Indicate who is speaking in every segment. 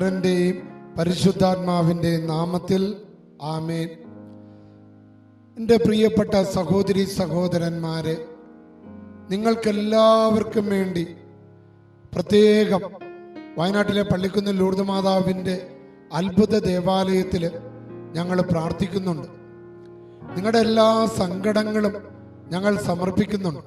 Speaker 1: പുത്രന്റെയും പരിശുദ്ധാത്മാവിന്റെയും നാമത്തിൽ ആമേൻ. എന്റെ പ്രിയപ്പെട്ട സഹോദരി സഹോദരന്മാരെ നിങ്ങൾക്കെല്ലാവർക്കും വേണ്ടി പ്രത്യേകം വയനാട്ടിലെ പള്ളിക്കുന്ന് ലൂർദ് മാതാവിന്റെ അത്ഭുത ദേവാലയത്തിൽ ഞങ്ങൾ പ്രാർത്ഥിക്കുന്നുണ്ട്. നിങ്ങളുടെ എല്ലാ സങ്കടങ്ങളും ഞങ്ങൾ സമർപ്പിക്കുന്നുണ്ട്.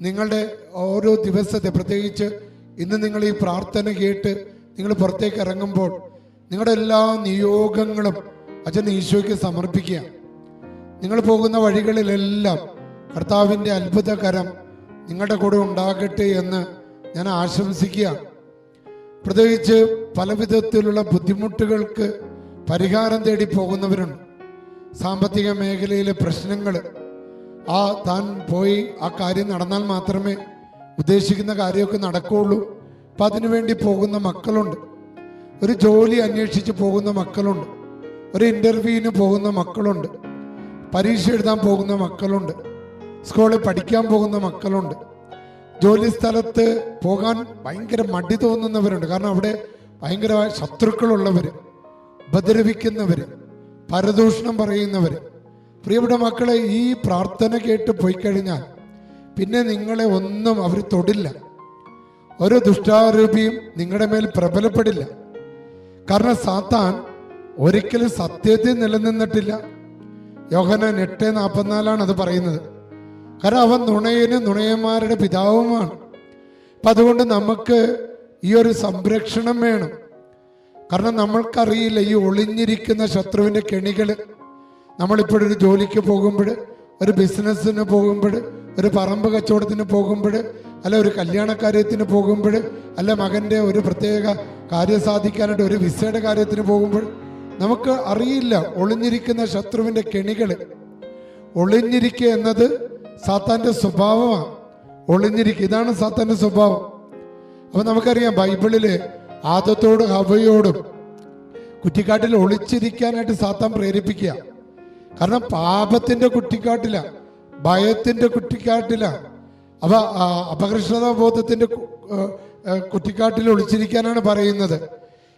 Speaker 1: നിങ്ങളുടെ ഓരോ ദിവസത്തെ പ്രത്യേകിച്ച് ഇന്ന് നിങ്ങൾ ഈ പ്രാർത്ഥന കേട്ട് നിങ്ങൾ പുറത്തേക്ക് ഇറങ്ങുമ്പോൾ നിങ്ങളുടെ എല്ലാ നിയോഗങ്ങളും അച്ഛൻ ഈശോയ്ക്ക് സമർപ്പിക്കുക. നിങ്ങൾ പോകുന്ന വഴികളിലെല്ലാം കർത്താവിന്റെ അത്ഭുതകരം നിങ്ങളുടെ കൂടെ ഉണ്ടാകട്ടെ എന്ന് ഞാൻ ആശംസിക്കുക. പ്രത്യേകിച്ച് പല വിധത്തിലുള്ള ബുദ്ധിമുട്ടുകൾക്ക് പരിഹാരം തേടി പോകുന്നവരുണ്ട്. സാമ്പത്തിക മേഖലയിലെ പ്രശ്നങ്ങൾ ആ താൻ പോയി ആ കാര്യം നടന്നാൽ മാത്രമേ ഉദ്ദേശിക്കുന്ന കാര്യമൊക്കെ നടക്കുകയുള്ളൂ. അപ്പം അതിനുവേണ്ടി പോകുന്ന മക്കളുണ്ട്. ഒരു ജോലി അന്വേഷിച്ച് പോകുന്ന മക്കളുണ്ട്. ഒരു ഇന്റർവ്യൂവിന് പോകുന്ന മക്കളുണ്ട്. പരീക്ഷ എഴുതാൻ പോകുന്ന മക്കളുണ്ട്. സ്കൂളിൽ പഠിക്കാൻ പോകുന്ന മക്കളുണ്ട്. ജോലി സ്ഥലത്ത് പോകാൻ ഭയങ്കര മടി തോന്നുന്നവരുണ്ട്. കാരണം അവിടെ ഭയങ്കര ശത്രുക്കളുള്ളവർ ഉപദ്രവിക്കുന്നവർ പരദൂഷണം പറയുന്നവർ. പ്രിയപ്പെട്ട മക്കളെ ഈ പ്രാർത്ഥന കേട്ട് പോയി കഴിഞ്ഞാൽ പിന്നെ നിങ്ങളെ ഒന്നും അവർ തൊടില്ല. ഒരു ദുഷ്ടാരൂപിയും നിങ്ങളുടെ മേൽ പ്രബലപ്പെടില്ല. കാരണം സാത്താൻ ഒരിക്കലും സത്യത്തിൽ നിലനിന്നിട്ടില്ല. യോഹനാൻ എട്ട് നാൽപ്പത്തിനാലാണ് അത് പറയുന്നത്. കാരണം അവൻ നുണയന് നുണയന്മാരുടെ പിതാവുമാണ്. അപ്പം അതുകൊണ്ട് നമുക്ക് ഈ ഒരു സംരക്ഷണം വേണം. കാരണം നമ്മൾക്കറിയില്ല ഈ ഒളിഞ്ഞിരിക്കുന്ന ശത്രുവിന്റെ കെണികൾ നമ്മളിപ്പോഴൊരു ജോലിക്ക് പോകുമ്പോൾ ഒരു ബിസിനസ്സിന് പോകുമ്പോൾ ഒരു പറമ്പ് കച്ചവടത്തിന് പോകുമ്പോൾ അല്ല ഒരു കല്യാണക്കാര്യത്തിന് പോകുമ്പോൾ അല്ല മകന്റെ ഒരു പ്രത്യേക കാര്യം സാധിക്കാനായിട്ട് ഒരു വിസയുടെ കാര്യത്തിന് പോകുമ്പോൾ നമുക്ക് അറിയില്ല ഒളിഞ്ഞിരിക്കുന്ന ശത്രുവിന്റെ കെണികൾ ഒളിഞ്ഞിരിക്കുക എന്നത് സാത്താന്റെ സ്വഭാവമാണ്. ഒളിഞ്ഞിരിക്കുക ഇതാണ് സാത്താന്റെ സ്വഭാവം. അപ്പം നമുക്കറിയാം ബൈബിളിൽ ആദത്തോടും ഹവയോടും കുറ്റിക്കാട്ടിൽ ഒളിച്ചിരിക്കാനായിട്ട് സാത്താൻ പ്രേരിപ്പിക്കുക. കാരണം പാപത്തിന്റെ കുറ്റിക്കാട്ടിലാണ് ഭയത്തിന്റെ കുറ്റിക്കാട്ടില അവ അപകൃഷ്ണത ഏ, കുറ്റിക്കാട്ടിൽ ഒളിച്ചിരിക്കാനാണ് പറയുന്നത്.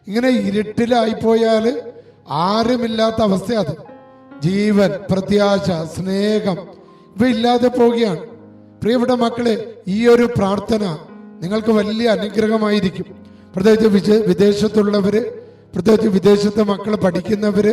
Speaker 1: ഇങ്ങനെ ഇരുട്ടിലായിപ്പോയാൽ ആരുമില്ലാത്ത അവസ്ഥ അത് ജീവൻ പ്രത്യാശ സ്നേഹം ഇവ ഇല്ലാതെ പോവുകയാണ്. പ്രിയപ്പെട്ട മക്കളെ ഈ ഒരു പ്രാർത്ഥന നിങ്ങൾക്ക് വലിയ അനുഗ്രഹമായിരിക്കും. പ്രത്യേകിച്ച് വിജ വിദേശത്തുള്ളവര് പ്രത്യേകിച്ച് വിദേശത്തെ മക്കൾ പഠിക്കുന്നവര്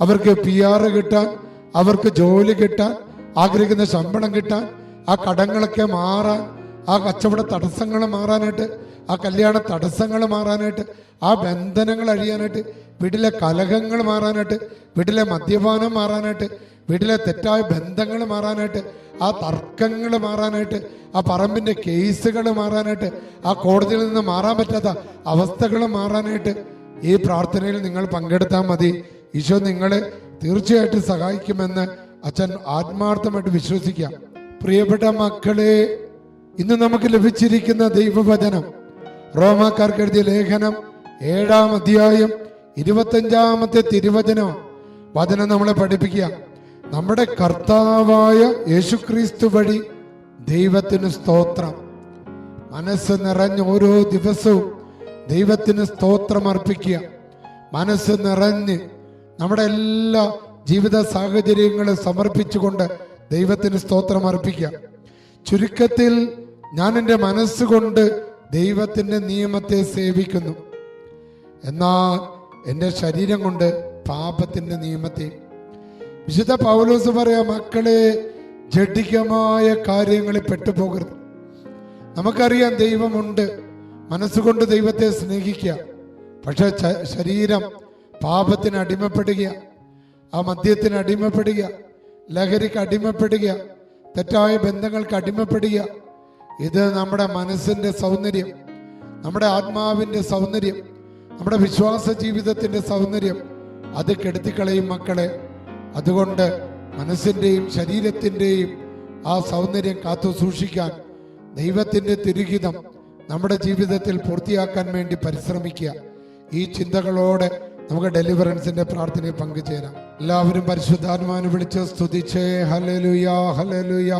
Speaker 1: അവർക്ക് പി ആർ കിട്ടാൻ അവർക്ക് ജോലി കിട്ടാൻ ആഗ്രഹിക്കുന്ന ശമ്പളം കിട്ടാൻ ആ കടങ്ങളൊക്കെ മാറാൻ ആ കച്ചവട തടസ്സങ്ങൾ മാറാനായിട്ട് ആ കല്യാണ തടസ്സങ്ങൾ മാറാനായിട്ട് ആ ബന്ധനങ്ങൾ അഴിയാനായിട്ട് വീട്ടിലെ കലഹങ്ങൾ മാറാനായിട്ട് വീട്ടിലെ മദ്യപാനം മാറാനായിട്ട് വീട്ടിലെ തെറ്റായ ബന്ധങ്ങൾ മാറാനായിട്ട് ആ തർക്കങ്ങൾ മാറാനായിട്ട് ആ പറമ്പിന്റെ കേസുകൾ മാറാനായിട്ട് ആ കോടതിയിൽ നിന്ന് മാറാൻ പറ്റാത്ത അവസ്ഥകൾ മാറാനായിട്ട് ഈ പ്രാർത്ഥനയിൽ നിങ്ങൾ പങ്കെടുത്താൽ മതി. ഈശോ നിങ്ങളെ തീർച്ചയായിട്ടും സഹായിക്കുമെന്ന് അച്ഛൻ ആത്മാർത്ഥമായിട്ട് വിശ്വസിക്കാം. പ്രിയപ്പെട്ട മക്കളെ ഇന്ന് നമുക്ക് ലഭിച്ചിരിക്കുന്ന ദൈവവചനം. റോമാക്കാർക്ക് എഴുതിയ ലേഖനം ഏഴാം അധ്യായം ഇരുപത്തഞ്ചാമത്തെ തിരുവചനം. വചനം നമ്മളെ പഠിപ്പിക്കുക. നമ്മുടെ കർത്താവായ യേശുക്രിസ്തു വഴി ദൈവത്തിന് സ്തോത്രം. മനസ്സ് നിറഞ്ഞ ഓരോ ദിവസവും ദൈവത്തിന് സ്തോത്രം അർപ്പിക്കുക. മനസ്സ് നിറഞ്ഞ് നമ്മുടെ എല്ലാ ജീവിത സാഹചര്യങ്ങളും സമർപ്പിച്ചുകൊണ്ട് ദൈവത്തിന് സ്തോത്രം അർപ്പിക്കാം. ചുരുക്കത്തിൽ ഞാൻ എന്റെ മനസ്സുകൊണ്ട് ദൈവത്തിന്റെ നിയമത്തെ സേവിക്കുന്നു. എന്നാൽ എന്റെ ശരീരം കൊണ്ട് പാപത്തിന്റെ നിയമത്തെ. വിശുദ്ധ പൗലോസ് പറയാ മക്കളെ ജഡികമായ കാര്യങ്ങളിൽ പെട്ടുപോകരുത്. നമുക്കറിയാം ദൈവമുണ്ട്. മനസ്സുകൊണ്ട് ദൈവത്തെ സ്നേഹിക്കുക. പക്ഷെ ശരീരം പാപത്തിന് അടിമപ്പെടുക. ആ മദ്യത്തിന് അടിമപ്പെടുക. ലഹരിക്ക് അടിമപ്പെടുക തെറ്റായ ബന്ധങ്ങൾക്ക് അടിമപ്പെടുക. ഇത് നമ്മുടെ മനസ്സിന്റെ സൗന്ദര്യം നമ്മുടെ ആത്മാവിന്റെ സൗന്ദര്യം നമ്മുടെ വിശ്വാസ ജീവിതത്തിന്റെ സൗന്ദര്യം. അത് കെടുത്തിക്കളയും മക്കളെ. അതുകൊണ്ട് മനസ്സിന്റെയും ശരീരത്തിന്റെയും ആ സൗന്ദര്യം കാത്തു സൂക്ഷിക്കാൻ ദൈവത്തിന്റെ തിരുഹിതം നമ്മുടെ ജീവിതത്തിൽ പൂർത്തിയാക്കാൻ വേണ്ടി പരിശ്രമിക്കുക. ഈ ചിന്തകളോടെ നമുക്ക് ഡെലിവറൻസിന്റെ പ്രാർത്ഥനയിൽ പങ്കുചേരാം. എല്ലാവരും പരിശുദ്ധാത്മാവിനെ വിളിച്ച് സ്തുതിച്ചേ. ഹലലുയ ഹലലുയ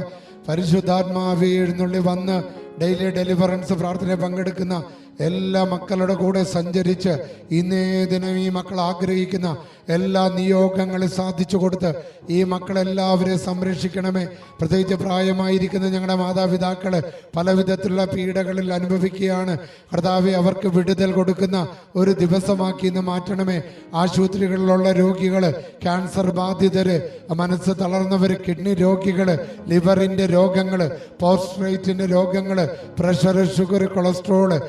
Speaker 1: പരിശുദ്ധാത്മാവി എഴുന്നള്ളി വന്ന് ഡെയിലി ഡെലിവറൻസ് പ്രാർത്ഥന പങ്കെടുക്കുന്ന എല്ലാ മക്കളുടെ കൂടെ സഞ്ചരിച്ച് ഇന്നേ ദിനം ഈ മക്കൾ ആഗ്രഹിക്കുന്ന എല്ലാ നിയോഗങ്ങളും സാധിച്ചു കൊടുത്ത് ഈ മക്കളെല്ലാവരെയും സംരക്ഷിക്കണമേ. പ്രത്യേകിച്ച് പ്രായമായിരിക്കുന്ന ഞങ്ങളുടെ മാതാപിതാക്കൾ പല വിധത്തിലുള്ള പീഡകളിൽ അനുഭവിക്കുകയാണ്. കർത്താവെ അവർക്ക് വിടുതൽ കൊടുക്കുന്ന ഒരു ദിവസമാക്കി ഇന്ന് മാറ്റണമേ. ആശുപത്രികളിലുള്ള രോഗികൾ ക്യാൻസർ ബാധിതര് മനസ്സ് തളർന്നവർ കിഡ്നി രോഗികൾ ലിവറിന്റെ രോഗങ്ങൾ പോസ്ട്രേറ്റിന്റെ രോഗങ്ങൾ പ്രഷർ ഷുഗർ കൊളസ്ട്രോൾ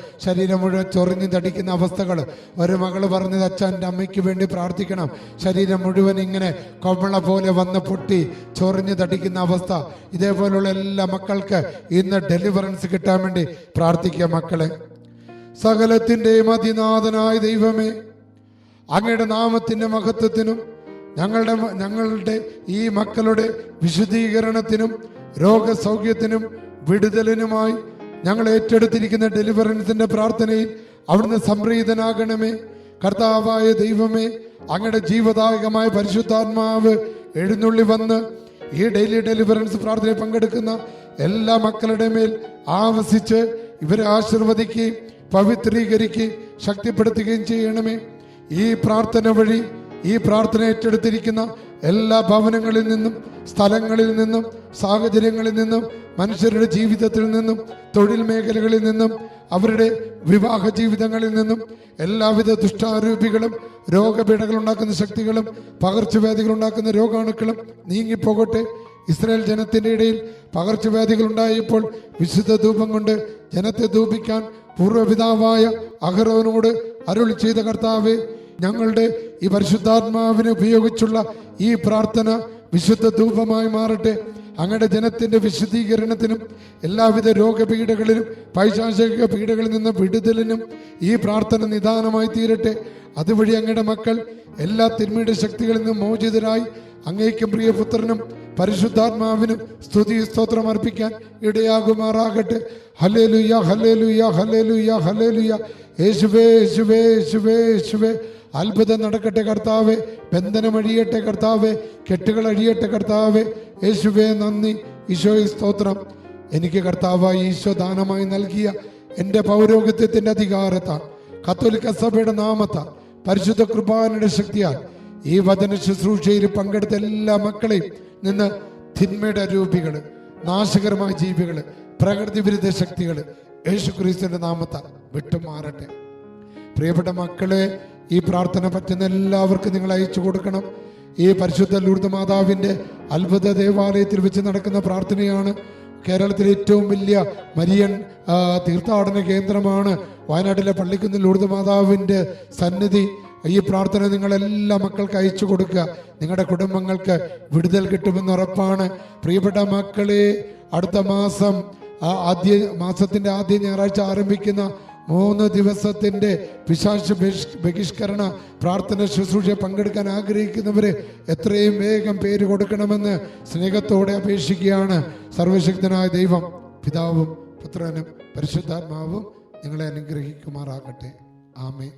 Speaker 1: മുഴുവൻ ചൊറിഞ്ഞു തടിക്കുന്ന അവസ്ഥകൾ ഒരു മകൾ പറഞ്ഞത് അച്ഛന്റെ അമ്മയ്ക്ക് വേണ്ടി പ്രാർത്ഥിക്കണം. ശരീരം മുഴുവൻ ഇങ്ങനെ കൊമ്മള പോലെ വന്ന് പൊട്ടി ചൊറിഞ്ഞു തടിക്കുന്ന അവസ്ഥ. ഇതേപോലുള്ള എല്ലാ മക്കൾക്ക് ഇന്ന് ഡെലിവറൻസ് കിട്ടാൻ വേണ്ടി പ്രാർത്ഥിക്കുക മക്കളെ. സകലത്തിന്റെയും അതിനാഥനായ ദൈവമേ അങ്ങയുടെ നാമത്തിന്റെ മഹത്വത്തിനും ഞങ്ങളുടെ ഞങ്ങളുടെ ഈ മക്കളുടെ വിശുദ്ധീകരണത്തിനും രോഗസൗഖ്യത്തിനും വിടുതലിനുമായി ഞങ്ങൾ ഏറ്റെടുത്തിരിക്കുന്ന ഡെലിവറൻസിന്റെ പ്രാർത്ഥനയിൽ അവിടുന്ന് സംപ്രീതനാകണമേ. കർത്താവായ ദൈവമേ അങ്ങയുടെ ജീവദായകമായ പരിശുദ്ധാത്മാവ് എഴുന്നള്ളി വന്ന് ഈ ഡെയിലി ഡെലിവറൻസ് പ്രാർത്ഥനയിൽ പങ്കെടുക്കുന്ന എല്ലാ മക്കളുടെ മേൽ ആവസിച്ച് ഇവരെ ആശീർവദിക്കുകയും പവിത്രീകരിക്കുകയും ശക്തിപ്പെടുത്തുകയും ചെയ്യണമേ. ഈ പ്രാർത്ഥന വഴി ഈ പ്രാർത്ഥന ഏറ്റെടുത്തിരിക്കുന്ന എല്ലാ ഭവനങ്ങളിൽ നിന്നും സ്ഥലങ്ങളിൽ നിന്നും സാഹചര്യങ്ങളിൽ നിന്നും മനുഷ്യരുടെ ജീവിതത്തിൽ നിന്നും തൊഴിൽ മേഖലകളിൽ നിന്നും അവരുടെ വിവാഹ ജീവിതങ്ങളിൽ നിന്നും എല്ലാവിധ ദുഷ്ടാരൂപികളും രോഗപീഠകൾ ഉണ്ടാക്കുന്ന ശക്തികളും പകർച്ചവ്യാധികൾ ഉണ്ടാക്കുന്ന രോഗാണുക്കളും നീങ്ങിപ്പോകട്ടെ. ഇസ്രായേൽ ജനത്തിന്റെ ഇടയിൽ പകർച്ചവ്യാധികൾ ഉണ്ടായപ്പോൾ വിശുദ്ധ ധൂപം കൊണ്ട് ജനത്തെ ധൂപിക്കാൻ പൂർവപിതാവായ അഹരോനോട് അരുൾ ചെയ്ത കർത്താവെ ഞങ്ങളുടെ ഈ പരിശുദ്ധാത്മാവിനെ ഉപയോഗിച്ചുള്ള ഈ പ്രാർത്ഥന വിശുദ്ധ ധൂപമായി മാറട്ടെ. അങ്ങയുടെ ജനത്തിന്റെ വിശുദ്ധീകരണത്തിനും എല്ലാവിധ രോഗപീഠകളിലും പൈശാചിക പീഠകളിൽ നിന്ന് വിടുതലിനും ഈ പ്രാർത്ഥന നിദാനമായി തീരട്ടെ. അതുവഴി അങ്ങയുടെ മക്കൾ എല്ലാ തിന്മയുടെ ശക്തികളിൽ നിന്നും മോചിതരായി അങ്ങേക്കും പ്രിയപുത്രനും പരിശുദ്ധാത്മാവിനും സ്തുതി സ്തോത്രം അർപ്പിക്കാൻ ഇടയാകുമാറാകട്ടെ. ഹലേലുയ ഹലേലുയ ഹലേലുയ ഹലേലുയ യേശുവേ യേശുവേ യേശുവേ യേശുവേ. അത്ഭുതം നടക്കട്ടെ കർത്താവെ. ബന്ധനം അഴിയട്ടെ കർത്താവെ. കെട്ടുകൾ അഴിയട്ടെ കർത്താവെ. യേശുവേ നന്ദി. ഈശോയെ സ്തോത്രം. എനിക്ക് കർത്താവായി ഈശോ ദാനമായി നൽകിയ എന്റെ പൗരോഹിത്യത്തിന്റെ അധികാരത്താൽ കത്തോലിക്ക സഭയുടെ നാമത്താൽ പരിശുദ്ധ കൃപാനയുടെ ശക്തിയാൽ ഈ വചന ശുശ്രൂഷയിൽ പങ്കെടുത്ത എല്ലാ മക്കളെയും നിന്ന് തിന്മയുടെ രൂപികൾ നാശകരമായ ജീവികൾ പ്രകൃതി വിരുദ്ധ ശക്തികൾ യേശു ക്രിസ്തുവിന്റെ നാമത്താൽ വിട്ടുമാറട്ടെ. പ്രിയപ്പെട്ട മക്കളെ ഈ പ്രാർത്ഥന പറ്റുന്ന എല്ലാവർക്കും നിങ്ങൾ അയച്ചു കൊടുക്കണം. ഈ പരിശുദ്ധ ലൂർദ് മാതാവിന്റെ അത്ഭുത ദേവാലയത്തിൽ വെച്ച് നടക്കുന്ന പ്രാർത്ഥനയാണ് കേരളത്തിലെ ഏറ്റവും വലിയ മരിയൻ തീർത്ഥാടന കേന്ദ്രമാണ്. വയനാട്ടിലെ പള്ളിക്കുന്ന ലൂർദ് മാതാവിന്റെ സന്നിധി. ഈ പ്രാർത്ഥന നിങ്ങളെല്ലാ മക്കൾക്ക് അയച്ചു കൊടുക്കുക. നിങ്ങളുടെ കുടുംബങ്ങൾക്ക് വിടുതൽ കിട്ടുമെന്ന് ഉറപ്പാണ്. പ്രിയപ്പെട്ട മക്കളെ അടുത്ത മാസം ആ ആദ്യ മാസത്തിന്റെ ആദ്യ ഞായറാഴ്ച ആരംഭിക്കുന്ന മൂന്ന് ദിവസത്തിന്റെ പിശാശ ബഹിഷ്- ബഹിഷ്കരണ പ്രാർത്ഥന ശുശ്രൂഷ പങ്കെടുക്കാൻ ആഗ്രഹിക്കുന്നവർ എത്രയും വേഗം പേര് കൊടുക്കണമെന്ന് സ്നേഹത്തോടെ അപേക്ഷിക്കുകയാണ് സർവശക്തനായ ദൈവം പിതാവും പുത്രനും പരിശുദ്ധാത്മാവും നിങ്ങളെ അനുഗ്രഹിക്കുമാറാകട്ടെ. ആമേ